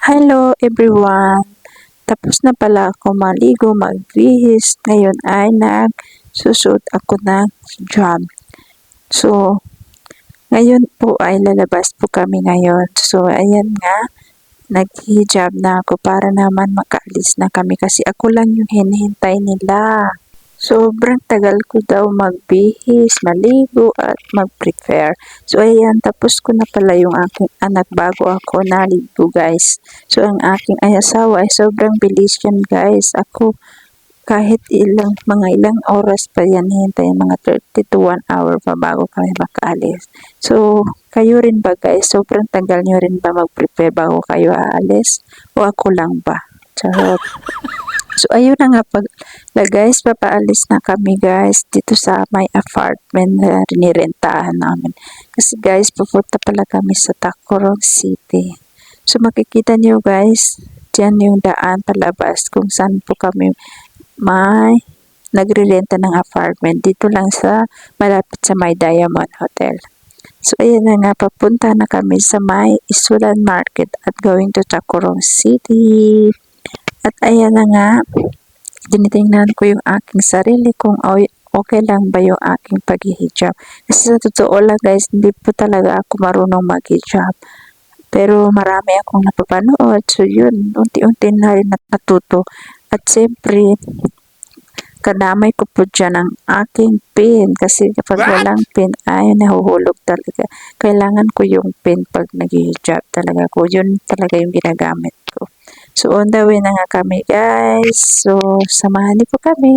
Hello everyone! Tapos na pala ako maligo, magbihis. Ngayon ay nagsusot ako ng job. So, ngayon po ay lalabas po kami ngayon. So, ayan nga, naghihijab na ako para naman makaalis na kami kasi ako lang yung hinihintay nila. Sobrang tagal ko daw magbihis, maligo at mag-prepare. So ayan, tapos ko na pala yung aking anak bago ako naligo guys. So ang aking ay asawa ay sobrang bilis yan guys. Ako kahit ilang mga ilang oras pa yan hintay, mga 30 to 1 hour pa bago kami makaalis. So kayo rin ba guys, sobrang tagal nyo rin ba mag-prepare bago kayo aalis? O ako lang ba? Charot. So, ayun na nga pala guys, papaalis na kami guys dito sa may apartment na rinirentahan namin. Kasi guys, pupunta pala kami sa Tacorong City. So, makikita niyo guys, dyan yung daan palabas kung saan po kami may nagrirenta ng apartment. Dito lang sa malapit sa may Diamond Hotel. So, ayan na nga, papunta na kami sa may Isulan Market at going to Tacorong City. At ayan na nga, tinitingnan ko yung aking sarili kung okay lang ba yung aking paghihijab. Kasi sa totoo lang guys, hindi po talaga ako marunong maghijab. Pero marami akong napapanood. So yun, unti-unti na rin natuto. At siyempre, kadamay ko po dyan ang aking pin. Kasi kapag walang pin, ay nahuhulog talaga. Kailangan ko yung pin pag nag-hijab talaga ko. Yun talaga yung ginagamit ko. So, on the way na nga kami, guys. So, samahan niyo po kami.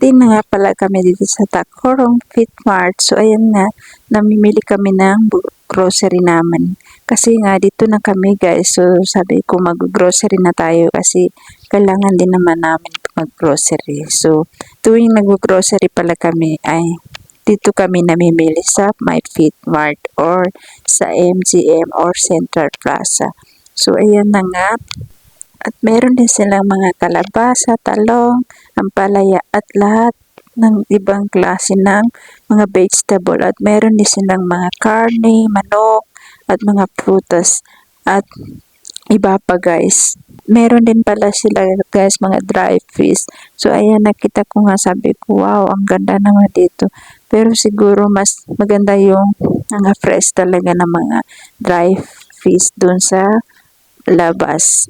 Dumating na nga pala kami dito sa Tacorong Fit Mart. So, ayan nga, namimili kami ng grocery naman. Kasi nga, dito na kami guys. So, sabi ko mag-grocery na tayo kasi kailangan din naman namin mag-grocery. So, tuwing nag-grocery pala kami ay dito kami namimili sa My Fit Mart or sa MGM or Central Plaza. So, ayan na nga. At meron din silang mga kalabasa, talong, ampalaya at lahat ng ibang klase ng mga vegetable. At meron din silang mga karne, manok, at mga prutas. At iba pa guys. Meron din pala sila guys mga dry fish. So ayan nakita ko nga sabi ko wow ang ganda naman dito. Pero siguro mas maganda yung mga fresh talaga ng mga dry fish dun sa labas.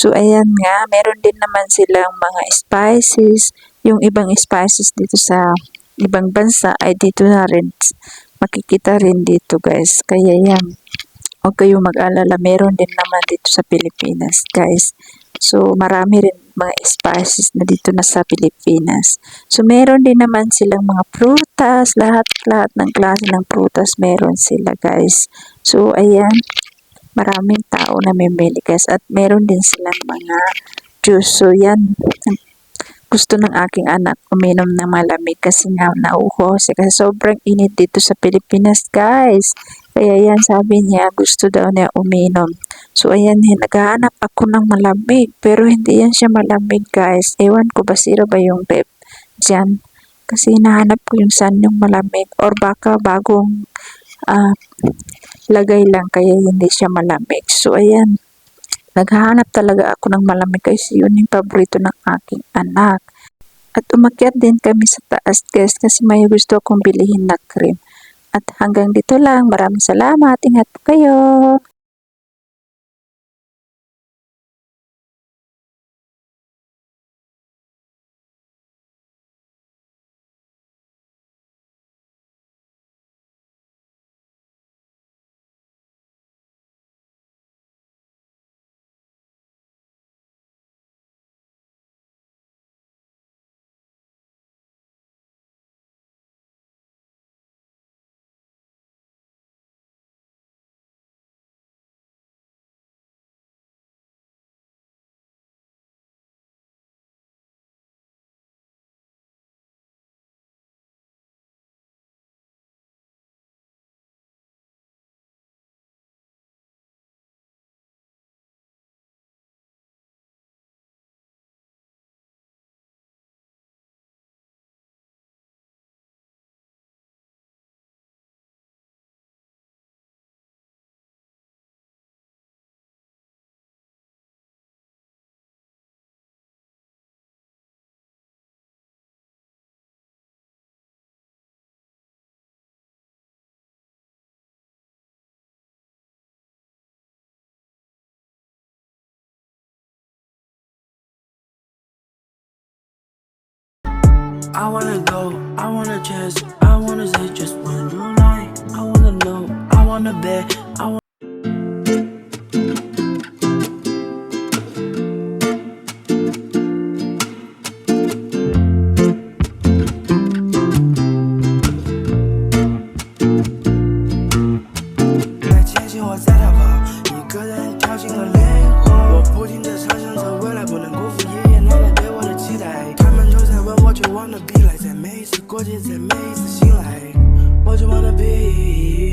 So, ayan nga, meron din naman silang mga spices. Yung ibang spices dito sa ibang bansa ay dito na rin makikita rin dito guys. Kaya yan, huwag kayong mag-alala. Meron din naman dito sa Pilipinas guys. So, marami rin mga spices na dito na sa Pilipinas. So, meron din naman silang mga prutas. Lahat-lahat ng klase ng prutas meron sila guys. So, ayan maraming tao na guys at meron din silang mga juice. So yan, gusto ng aking anak uminom ng malamig kasi nga nauho siya kasi sobrang init dito sa Pilipinas guys. Kaya yan sabi niya gusto daw niya uminom. So ayan, naghahanap ako ng malamig pero hindi yan siya malamig guys. Ewan ko ba sira ba yung rep dyan. Kasi hinahanap ko yung san yung malamig or baka bagong uh, lagay lang kaya hindi siya malamig. So, ayan. Naghahanap talaga ako ng malamig kasi yun yung paborito ng aking anak. At umakyat din kami sa taas guys kasi may gusto akong bilihin na cream. At hanggang dito lang. Maraming salamat. Ingat po kayo. I wanna go, I wanna chance, I wanna say just when you lie. I wanna know, I wanna bet, I wanna. 在 都在问我，却忘了 be 来，在每一次过节，在每一次醒来，我就 wanna be，我就 wanna be。